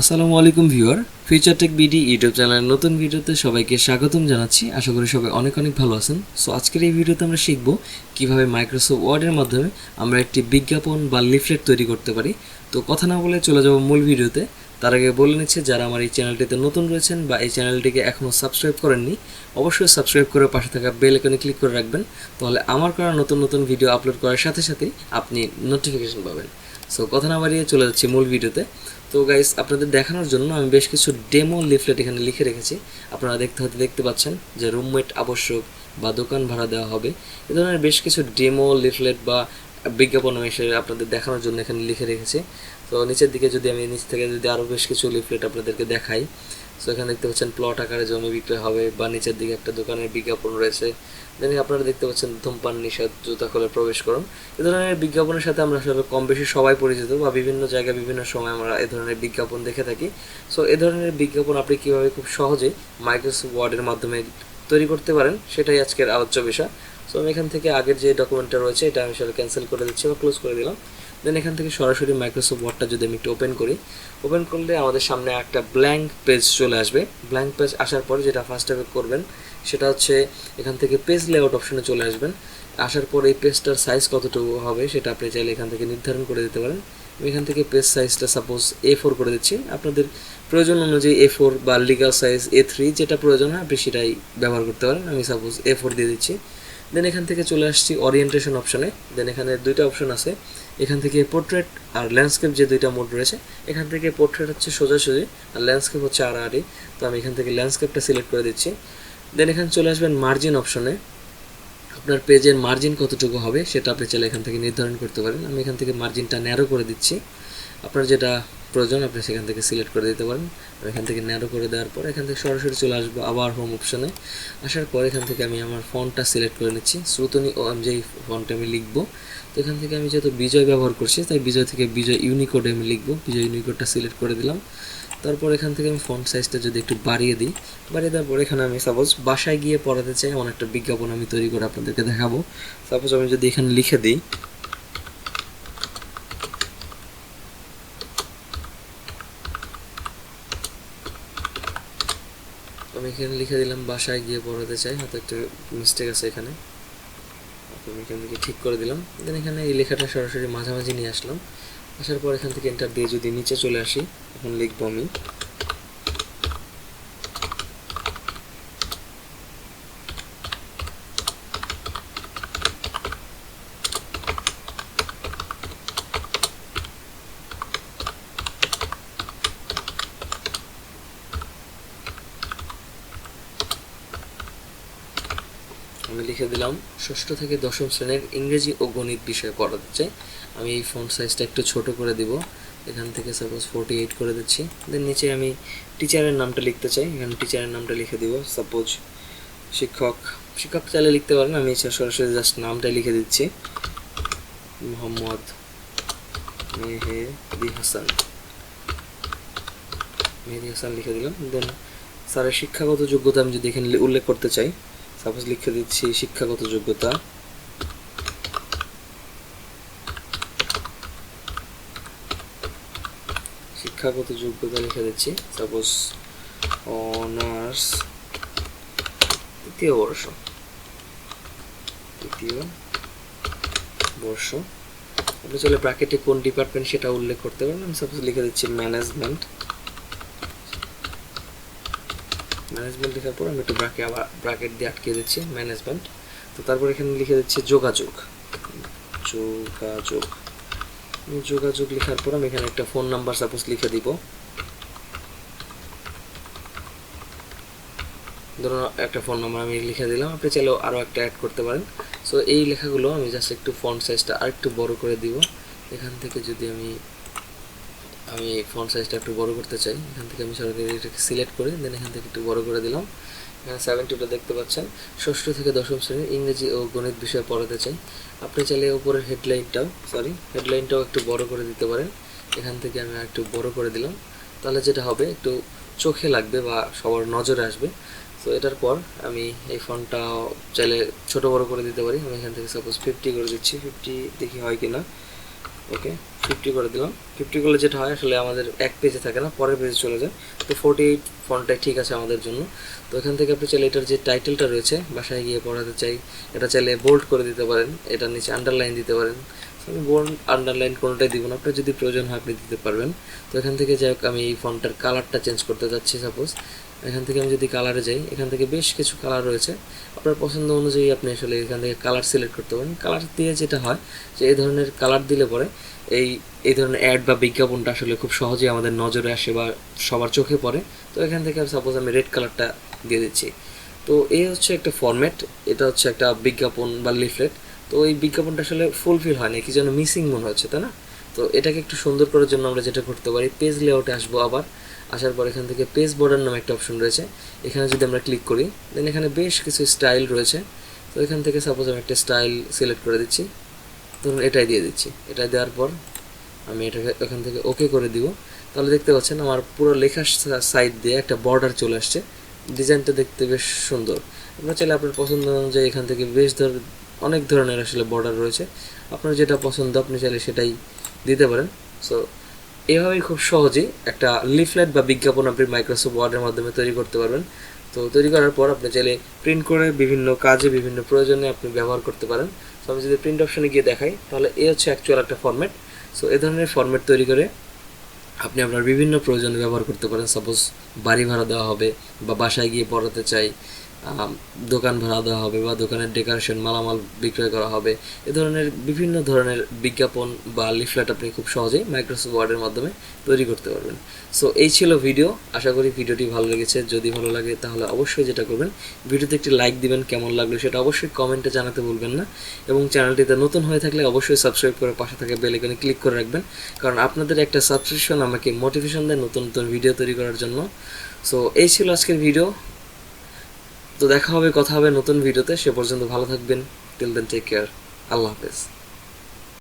আসসালামু আলাইকুম viewer Future Tech BD YouTube চ্যানেলের নতুন ভিডিওতে সবাইকে স্বাগতম জানাচ্ছি। আশা করি সবাই অনেক অনেক ভালো আছেন। সো আজকের এই ভিডিওতে আমরা শিখব কীভাবে মাইক্রোসফট ওয়ার্ডের মাধ্যমে আমরা একটি বিজ্ঞাপন বা লিফলেট তৈরি করতে পারি। তো কথা না বলে চলে যাব মূল ভিডিওতে। তার আগে বলে নিচ্ছে, যারা আমার এই চ্যানেলটিতে নতুন রয়েছেন বা এই চ্যানেলটিকে এখনও সাবস্ক্রাইব করেননি, অবশ্যই সাবস্ক্রাইব করে পাশে থাকা বেল আইকনে ক্লিক করে রাখবেন, তাহলে আমার করা নতুন নতুন ভিডিও আপলোড করার সাথে সাথেই আপনি নোটিফিকেশন পাবেন। সো কথা না বাড়িয়ে চলে যাচ্ছি মূল ভিডিওতে। তো গাইস আপনাদের দেখানোর জন্য আমি বেশ কিছু ডেমো লিফলেট এখানে লিখে রেখেছি। আপনারা দেখতে হয়তো দেখতে পাচ্ছেন যে রুমমেট আবশ্যক বা দোকান ভাড়া দেওয়া হবে। এ ধরনের বেশ কিছু ডেমো লিফলেট বা বিজ্ঞাপন এসে আপনাদের দেখানোর জন্য এখানে লিখে রেখেছি। তো নিচের দিকে যদি আমি নিচ থেকে যদি আরও বেশ কিছু লিফলেট আপনাদেরকে দেখাই সো এখানে দেখতে পাচ্ছেন প্লট আকারে জমি বিক্রয় হবে বা নিচের দিকে একটা দোকানের বিজ্ঞাপন রয়েছে। দেন আপনারা দেখতে পাচ্ছেন ধূমপান নিষেধ জুতা খোলে প্রবেশ করুন। এ ধরনের বিজ্ঞাপনের সাথে আমরা আসলে কম বেশি সবাই পরিচিত বা বিভিন্ন জায়গায় বিভিন্ন সময় আমরা এ ধরনের বিজ্ঞাপন দেখে থাকি। সো এ ধরনের বিজ্ঞাপন আপনি কীভাবে খুব সহজে মাইক্রোসফট ওয়ার্ডের মাধ্যমে তৈরি করতে পারেন, সেটাই আজকের আলোচ্য বিষয়। সো আমি এখান থেকে আগের যে ডকুমেন্টটা রয়েছে, এটা আমি সেটা ক্যান্সেল করে দিচ্ছি বা ক্লোজ করে দিলাম। দেন এখান থেকে সরাসরি মাইক্রোসফট ওয়ার্ডটা যদি আমি একটু ওপেন করি ওপেন করলে আমাদের সামনে একটা ব্ল্যাঙ্ক পেজ চলে আসবে। ব্ল্যাঙ্ক পেজ আসার পর যেটা ফার্স্ট টাইমে করবেন, সেটা হচ্ছে এখান থেকে পেজ লেআউট অপশনে চলে আসবেন। আসার পর এই পেজটার সাইজ কতটুকু হবে, সেটা আপনি চাইলে এখান থেকে নির্ধারণ করে দিতে পারেন। আমি এখান থেকে পেজ সাইজটা সাপোজ এ ফোর করে দিচ্ছি। আপনাদের প্রয়োজন অনুযায়ী এ ফোর বা লিগাল সাইজ এ থ্রি যেটা প্রয়োজন হয়, আপনি সেটাই ব্যবহার করতে পারেন। আমি সাপোজ এ ফোর দিয়ে দিচ্ছি। দেন এখান থেকে চলে আসছি ওরিয়েন্টেশন অপশনে দেন এখানে দুইটা অপশন আছে। এখান থেকে পোর্ট্রেট আর ল্যান্ডস্কেপ যে দুইটা মোড রয়েছে, এখান থেকে পোর্ট্রেট হচ্ছে সোজাসুজি আর ল্যান্ডস্কেপ হচ্ছে আড়াআড়ি। তো আমি এখান থেকে ল্যান্ডস্কেপটা সিলেক্ট করে দিচ্ছি। দেন এখানে চলে আসবেন মার্জিন অপশনে আপনার পেজের মার্জিন কতটুকু হবে সেটা আপনি চাইলে এখান থেকে নির্ধারণ করতে পারেন। আমি এখান থেকে মার্জিনটা ন্যারো করে দিচ্ছি। আপনার যেটা প্রয়োজন, আপনি সেখান থেকে সিলেক্ট করে দিতে পারেন। এখান থেকে ন্যারো করে দেওয়ার পর এখান থেকে সরাসরি চলে আসব আবার হোম অপশনে আসার পর এখান থেকে আমি আমার ফন্টটা সিলেক্ট করে নিচ্ছি। শ্রুতনি, ও, আমি যেই ফন্টটা আমি লিখব, তো এখান থেকে আমি যেহেতু বিজয় ব্যবহার করছি, তাই বিজয় থেকে বিজয় ইউনিকোডে আমি লিখব। বিজয় ইউনিকোডটা সিলেক্ট করে দিলাম। তারপর এখান থেকে আমি ফন্ট সাইজটা যদি একটু বাড়িয়ে দিই, বাড়িয়ে দেওয়ার পর এখানে আমি সাপোজ বাসায় গিয়ে পড়াতে চাই, এমন একটা বিজ্ঞাপন আমি তৈরি করে আপনাদেরকে দেখাবো। সাপোজ আমি যদি এখানে লিখে দিই আমি এখানে লিখে দিলাম, বাসায় গিয়ে পড়াতে চাই, হয়তো একটু মিস্টেক আছে এখানে। আমি এখান থেকে ঠিক করে দিলাম। দেন এখানে এই লেখাটা সরাসরি মাঝামাঝি নিয়ে আসলাম। আসার পর এখান থেকে এন্টার দিয়ে যদি নিচে চলে আসি এখন লিখব আমি আমি লিখে দিলাম। ষষ্ঠ থেকে দশম শ্রেণির ইংরেজি ও গণিত বিষয়ে পড়াতে চাই আমি এই ফন্ট সাইজটা একটু ছোট করে দিব। এখান থেকে সাপোজ ফোর্টি এইট করে দিচ্ছি। দেন নিচে আমি টিচারের নামটা লিখতে চাই। এখানে টিচারের নামটা লিখে দিব। সাপোজ শিক্ষক শিক্ষক চাইলে লিখতে পারেন। আমি ইচ্ছা সরাসরি জাস্ট নামটা লিখে দিচ্ছি। মোহাম্মদ মেহেদি হাসান। মেহেদি হাসান লিখে দিলাম। দেন স্যারের শিক্ষাগত যোগ্যতা আমি যদি এখানে উল্লেখ করতে চাই সাপোজ লিখে দিচ্ছি শিক্ষাগত যোগ্যতা। শিক্ষাগত যোগ্যতা লিখে দিচ্ছি, সাপোজ অনার্স তৃতীয় বর্ষ। তৃতীয় বর্ষ। আপনি চলে ব্র্যাকেটে কোন ডিপার্টমেন্ট সেটা উল্লেখ করতে পারেন, আমি সাপোজ লিখে দিচ্ছি ম্যানেজমেন্ট ম্যানেজমেন্ট লেখার পর আমি একটু ব্র্যাকে আবার ব্র্যাকেট দিয়ে আটকে দিচ্ছি ম্যানেজমেন্ট তো তারপর এখানে লিখে দিচ্ছি যোগাযোগ। যোগাযোগ। যোগাযোগ লেখার পর আমি এখানে একটা ফোন নাম্বার সাপোজ লিখে দিব। ধরুন একটা ফোন নাম্বার আমি লিখে দিলাম, আপনি চাইলেও আরও একটা অ্যাড করতে পারেন। সো এই লেখাগুলো আমি জাস্ট একটু ফন্ট সাইজটা আর একটু বড় করে দিব। এখান থেকে যদি আমি আমি ফন্ট সাইজটা একটু বড় করতে চাই, এখান থেকে আমি সরাসরি এটাকে সিলেক্ট করে দেন এখান থেকে একটু বড় করে দিলাম। এখানে সেভেন টুটা দেখতে পাচ্ছেন। ষষ্ঠ থেকে দশম শ্রেণির ইংরেজি ও গণিত বিষয়ে পড়াতে চাই। আপনি চাইলে উপরের হেডলাইনটাও সরি হেডলাইনটাও একটু বড় করে দিতে পারেন। এখান থেকে আমি একটু বড় করে দিলাম। তাহলে যেটা হবে, একটু চোখে লাগবে বা সবার নজরে আসবে। তো এটার পর আমি এই ফোনটা চাইলে ছোট বড় করে দিতে পারি। আমি এখান থেকে সাপোজ ফিফটি করে দিচ্ছি। ফিফটি দেখি হয় কি না ওকে ফিফটি করে দিলাম। ফিফটি করলে যেটা হয়, আসলে আমাদের এক পেজে থাকে না, পরের পেজে চলে যায়। তো ফোর্টি এইট ফন্টটাই ঠিক আছে আমাদের জন্য। তো এখান থেকে আপনি চাইলে এটার যে টাইটেলটা রয়েছে, বাসায় গিয়ে পড়াতে চাই, এটা চাইলে বোল্ড করে দিতে পারেন এটার নিচে আন্ডারলাইন দিতে পারেন। আমি বোল্ড আন্ডারলাইন কোনোটাই দিব না, আপনার যদি প্রয়োজন হয় আপনি দিতে পারবেন। তো এখান থেকে যাই হোক, আমি এই ফন্টটার কালারটা চেঞ্জ করতে যাচ্ছি সাপোজ এখান থেকে আমি যদি কালারে যাই, এখান থেকে বেশ কিছু কালার রয়েছে। আপনার পছন্দ অনুযায়ী আপনি আসলে এখান থেকে কালার সিলেক্ট করতে পারেন। কালার দিয়ে যেটা হয় যে এই ধরনের কালার দিলে পরে এই এই ধরনের অ্যাড বা বিজ্ঞাপনটা আসলে খুব সহজেই আমাদের নজরে আসে বা সবার চোখে পড়ে। তো এখান থেকে সাপোজ আমি রেড কালারটা দিয়ে দিচ্ছি। তো এই হচ্ছে একটা ফরম্যাট এটা হচ্ছে একটা বিজ্ঞাপন বা লিফলেট তো এই বিজ্ঞাপনটা আসলে ফুলফিল হয় না কি যেন মিসিং মনে হচ্ছে, তাই না? তো এটাকে একটু সুন্দর করার জন্য আমরা যেটা করতে পারি পেজ লেআউটে আসব আবার। আসার পর এখান থেকে পেজ বর্ডার নামে একটা অপশন রয়েছে। এখানে যদি আমরা ক্লিক করি দেন এখানে বেশ কিছু স্টাইল রয়েছে। তো এখান থেকে সাপোজ আমি একটা স্টাইল সিলেক্ট করে দিচ্ছি। ধরুন এটাই দিয়ে দিচ্ছি। এটা দেওয়ার পর আমি এটাকে এখান থেকে ওকে করে দিব। তাহলে দেখতে পাচ্ছেন আমার পুরো লেখার সাইড দিয়ে একটা বর্ডার চলে আসছে। ডিজাইনটা দেখতে বেশ সুন্দর। আপনার চাইলে আপনার পছন্দ অনুযায়ী এখান থেকে বেশ ধর অনেক ধরনের আসলে বর্ডার রয়েছে। আপনার যেটা পছন্দ, আপনি চাইলে সেটাই দিতে পারেন। সো এভাবেই খুব সহজেই একটা লিফলেট বা বিজ্ঞাপন আপনি মাইক্রোসফট ওয়ার্ডের মাধ্যমে তৈরি করতে পারবেন। তো তৈরি করার পর আপনি চাইলে প্রিন্ট করে বিভিন্ন কাজে, বিভিন্ন প্রয়োজনে আপনি ব্যবহার করতে পারেন। সো আমি যদি প্রিন্ট অপশনে গিয়ে দেখাই, তাহলে এ হচ্ছে অ্যাকচুয়াল একটা ফরম্যাট সো এ ধরনের ফরম্যাট তৈরি করে আপনি আপনার বিভিন্ন প্রয়োজনে ব্যবহার করতে পারেন। সাপোজ বাড়ি ভাড়া দেওয়া হবে বা বাসায় গিয়ে পড়াতে চাই দোকান ভাড়া দেওয়া হবে বা দোকানের ডেকোরেশন মালামাল বিক্রয় করা হবে। এ ধরনের বিভিন্ন ধরনের বিজ্ঞাপন বা লিফলেট আপনি খুব সহজেই মাইক্রোসফট ওয়ার্ডের মাধ্যমে তৈরি করতে পারবেন। সো এই ছিল ভিডিও আশা করি ভিডিওটি ভালো লেগেছে। যদি ভালো লাগে, তাহলে অবশ্যই যেটা করবেন ভিডিওতে একটি লাইক দিবেন। কেমন লাগল সেটা অবশ্যই কমেন্টে জানাতে ভুলবেন না। এবং চ্যানেলটিতে নতুন হয়ে থাকলে অবশ্যই সাবস্ক্রাইব করে পাশে থাকা বেল আইকনে ক্লিক করে রাখবেন। কারণ আপনাদের একটা সাবস্ক্রিপশন আমাকে মোটিভেশন দেয় নতুন নতুন ভিডিও তৈরি করার জন্য। সো এই ছিল আজকের ভিডিও তো দেখা হবে, কথা হবে নতুন ভিডিওতে। সে পর্যন্ত ভালো থাকবেন। টিল দেন টেক কেয়ার আল্লাহ হাফেজ।